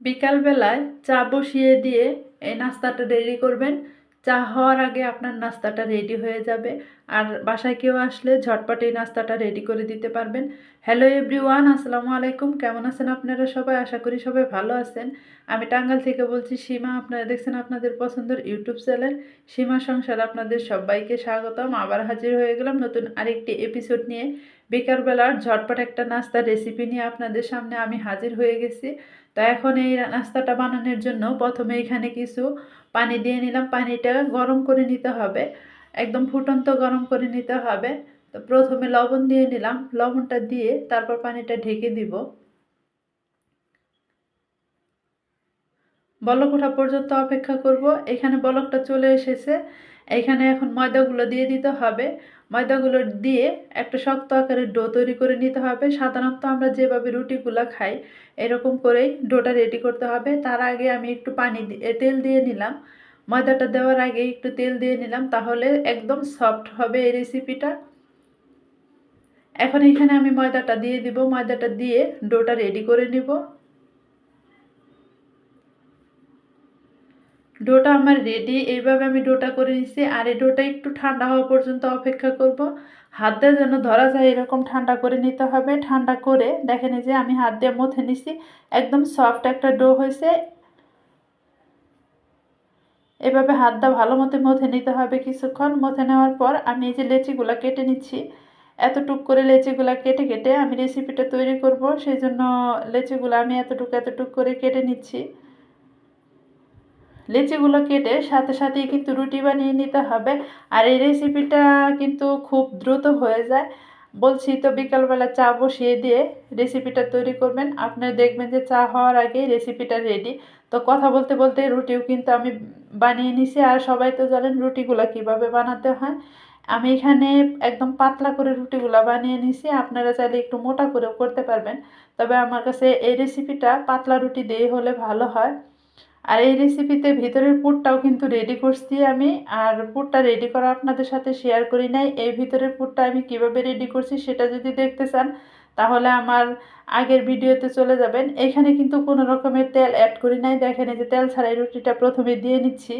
বিকালবেলায় চা বসিয়ে দিয়ে এই নাস্তাটা রেডি করবেন। চা হওয়ার আগে আপনার নাস্তাটা রেডি হয়ে যাবে। আর বাসায় কেউ আসলে ঝটপট এই নাস্তাটা রেডি করে দিতে পারবেন। হ্যালো এভরিওয়ান আসসালামু আলাইকুম। কেমন আছেন আপনারা সবাই? আশা করি সবাই ভালো আছেন। আমি টাঙ্গাল থেকে বলছি সীমা। আপনারা দেখছেন আপনাদের পছন্দের ইউটিউব চ্যানেল সীমা সংসার। আপনাদের সবাইকে স্বাগতম। আবার হাজির হয়ে গেলাম নতুন আরেকটি এপিসোড নিয়ে। বিকালবেলার ঝটপট একটা নাস্তার রেসিপি নিয়ে আপনাদের সামনে আমি হাজির হয়ে গেছি। তো এখন এই নাস্তাটা বানানোর জন্য প্রথমে এখানে কিছু পানি দিয়ে নিলাম। পানিটা গরম করে নিতে হবে। একদম ফুটন্ত গরম করে নিতে হবে। তো প্রথমে লবণ দিয়ে নিলাম। লবণটা দিয়ে তারপর পানিটা ঢেকে দিব। বলক ওঠা পর্যন্ত অপেক্ষা করব। এখানে বলকটা চলে এসেছে। এখানে এখন ময়দাগুলো দিয়ে দিতে হবে। ময়দাগুলো দিয়ে একটা শক্ত আকারের ডো তৈরি করে নিতে হবে। সাধারণত আমরা যেভাবে রুটিগুলো খাই, এরকম করেই ডোটা রেডি করতে হবে। তার আগে আমি একটু পানি তেল দিয়ে নিলাম। ময়দাটা দেওয়ার আগে একটু তেল দিয়ে নিলাম, তাহলে একদম সফট হবে এই রেসিপিটা এখন এখানে আমি ময়দাটা দিয়ে দিব। ময়দাটা দিয়ে ডোটা রেডি করে নিব। ডোটা আমার রেডি এইভাবে আমি ডোটা করে নিচ্ছি আর এই ডোটা একটু ঠান্ডা হওয়া পর্যন্ত অপেক্ষা করব। হাত দিয়ে যেন ধরা যায় এরকম ঠান্ডা করে নিতে হবে। ঠান্ডা করে দেখেন যে আমি হাত দিয়ে মথে নিছি। একদম সফট একটা ডো হয়েছে। এভাবে হাত দা ভালো মতো মথে নিতে হবে কিছুক্ষণ। মথে নেওয়ার পর আমি এই যে লেচিগুলো কেটে নিচ্ছি। এতটুক করে লেচিগুলো কেটে কেটে আমি রেসিপিটা তৈরি করব। সেই জন্য লেচিগুলো আমি এতটুকু এতটুক করে কেটে নিচ্ছি। লেচিগুলো কেটে সাথে সাথেই কিন্তু রুটি বানিয়ে নিতে হবে। আর এই রেসিপিটা কিন্তু খুব দ্রুত হয়ে যায়। বলছি তো বিকালবেলা চা বসিয়ে দিয়ে রেসিপিটা তৈরি করবেন। আপনি দেখবেন যে চা হওয়ার আগেই রেসিপিটা রেডি তো কথা বলতে বলতে রুটিও কিন্তু আমি বানিয়ে নিছি। আর সবাই তো জানেন রুটিগুলো কীভাবে বানাতে হয়। আমি এখানে একদম পাতলা করে রুটিগুলো বানিয়ে নিছি আপনারা চাইলে একটু মোটা করেও করতে পারবেন। তবে আমার কাছে এই রেসিপিটা পাতলা রুটি দিয়ে হলে ভালো হয়। আর এই রেসিপিতে ভিতরের পুরটাও কিন্তু রেডি করছি আমি। আর পুরটা রেডি করা আপনাদের সাথে শেয়ার করি নাই। এই ভিতরের পুরটা আমি কীভাবে রেডি করছি সেটা যদি দেখতে চান, তাহলে আমার আগের ভিডিওতে চলে যাবেন। এখানে কিন্তু কোনো রকমের তেল অ্যাড করি নাই। দেখেন এই যে তেল ছাড়াই রুটিটা প্রথমে দিয়ে নিচ্ছি।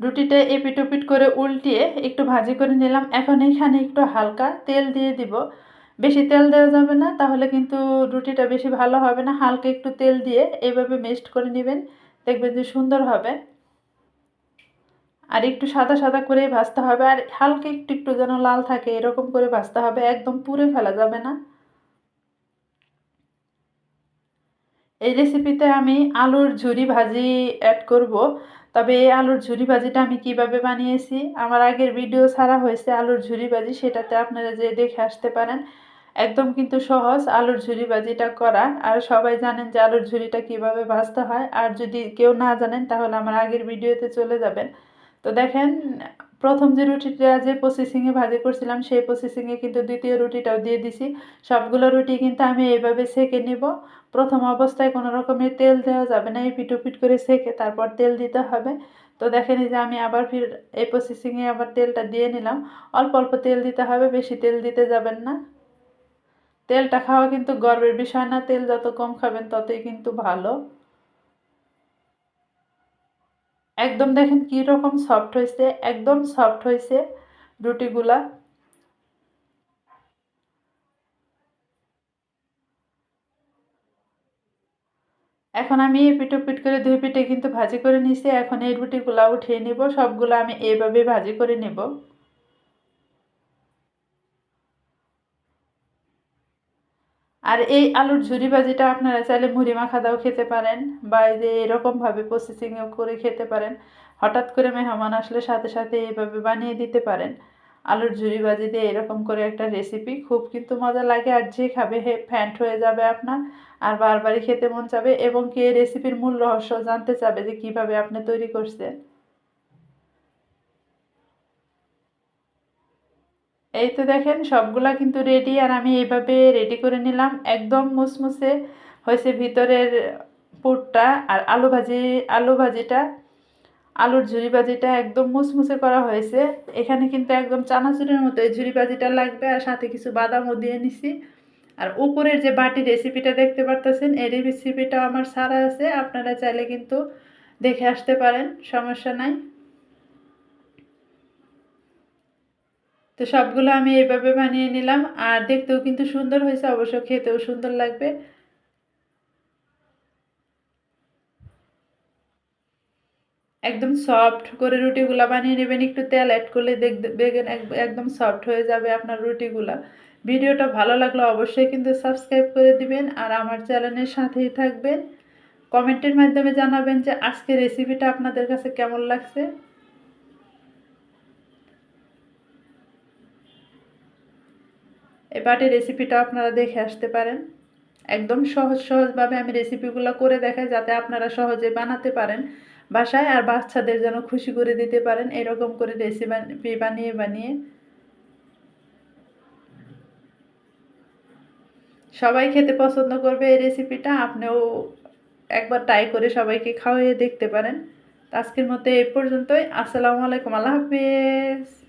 রুটিটা এপিট ওপিট করে উল্টিয়ে একটু ভাজি করে নিলাম। এখন এখানে একটু হালকা তেল দিয়ে দিব। বেশি তেল দেওয়া যাবে না, তাহলে কিন্তু রুটিটা বেশি ভালো হবে না। হালকা একটু তেল দিয়ে এইভাবে মেস্ট করে নেবেন, দেখবেন যে সুন্দর হবে। আর একটু সাদা সাদা করে ভাজতে হবে। আর হালকা একটু একটু যেন লাল থাকে, এরকম করে ভাজতে হবে। একদম পুরে ফেলা যাবে না। এই রেসিপিতে আমি আলুর ঝুরি ভাজি অ্যাড করব। তবে এই আলুর ঝুরি ভাজিটা আমি কীভাবে বানিয়েছি? আমার আগের ভিডিও ছাড়া হয়েছে আলুর ঝুরি ভাজি, সেটাতে আপনারা যে দেখে আসতে পারেন। একদম কিন্তু সহজ আলুর ঝুরি ভাজিটা করা। আর সবাই জানেন যে আলুর ঝুরিটা কীভাবে ভাজতে হয়। আর যদি কেউ না জানেন, তাহলে আমার আগের ভিডিওতে চলে যাবেন। তো দেখেন প্রথম যে রুটিটা যে প্রসেসিংয়ে ভাজি করছিলাম, সেই প্রসেসিংয়ে কিন্তু দ্বিতীয় রুটিটাও দিয়ে দিছি। সবগুলো রুটি কিন্তু আমি এইভাবে সেকে নিব। প্রথম অবস্থায় কোনো রকমের তেল দেওয়া যাবে না এই পিটো পিট করে সেকে তারপর তেল দিতে হবে। তো দেখেন যে আমি আবার ফির এই প্রসেসিংয়ে আবার তেলটা দিয়ে নিলাম। অল্প অল্প তেল দিতে হবে, বেশি তেল দিতে যাবেন না। তেলটা খাওয়া কিন্তু গর্বের বিষয় না, তেল যত কম খাবেন ততই কিন্তু ভালো। একদম দেখেন কীরকম সফট হয়েছে, একদম সফট হয়েছে রুটিগুলা। এখন আমি এই পিঠো পিট করে দুই পিঠে কিন্তু ভাজি করে নিছি এখন এই রুটিগুলা উঠিয়ে নিব, সবগুলো আমি এইভাবে ভাজি করে নেব। আর এই আলুর ঝুরি ভাজিটা আপনারা চাইলে মুড়ি মাখা দাও খেতে পারেন বা এই যে এরকমভাবে প্রসেসিংও করে খেতে পারেন। হঠাৎ করে মেহমান আসলে সাথে সাথে এইভাবে বানিয়ে দিতে পারেন। আলুর ঝুরি ভাজি দিয়ে এরকম করে একটা রেসিপি খুব কিন্তু মজা লাগে আর যে খাবে হে ফ্যান্ট হয়ে যাবে আপনার আর বারবারই খেতে মন চাবে এবং কি রেসিপির মূল রহস্য জানতে চাবে যে কীভাবে আপনি তৈরি করছেন। এই তো দেখেন সবগুলা কিন্তু রেডি আর আমি এইভাবে রেডি করে নিলাম। একদম মুসমুসে হয়েছে ভিতরের পুরটা, আর আলু ভাজি, আলু ভাজিটা, আলুর ঝুরি ভাজিটা একদম মুসমুসে করা হয়েছে। এখানে কিন্তু একদম চানাচুরের মতো এই ঝুরি ভাজিটা লাগবে, আর সাথে কিছু বাদামও দিয়ে নিছি। আর উপরের যে বাটি রেসিপিটা দেখতে পারতেছেন, এই রেসিপিটা আমার সারা আছে, আপনারা চাইলে কিন্তু দেখে আসতে পারেন, সমস্যা নাই। তো সবগুলো আমি এভাবে বানিয়ে নিলাম। আর দেখতেও কিন্তু সুন্দর হয়েছে, অবশ্য খেতেও সুন্দর লাগবে। একদম সফট করে রুটিগুলো বানিয়ে নেবেন, একটু তেল অ্যাড করলে দেখবেন একদম সফট হয়ে যাবে আপনার রুটিগুলা। ভিডিওটা ভালো লাগলে অবশ্যই কিন্তু সাবস্ক্রাইব করে দিবেন আর আমার চ্যানেলের সাথেই থাকবেন। কমেন্টের মাধ্যমে জানাবেন যে আজকে রেসিপিটা আপনাদের কাছে কেমন লাগছে। এবারে রেসিপিটা আপনারা দেখে আসতে পারেন। একদম সহজ সহজভাবে আমি রেসিপিগুলো করে দেখাই যাতে আপনারা সহজে বানাতে পারেন বাসায় আর বাচ্চাদের যেন খুশি করে দিতে পারেন এরকম করে রেসিপি বানিয়ে বানিয়ে। সবাই খেতে পছন্দ করবে এই রেসিপিটা আপনিও একবার ট্রাই করে সবাইকে খাওয়াইয়ে দেখতে পারেন। আজকের মতো এই পর্যন্তই। আসসালামু আলাইকুম, আল্লাহ হাফিজ।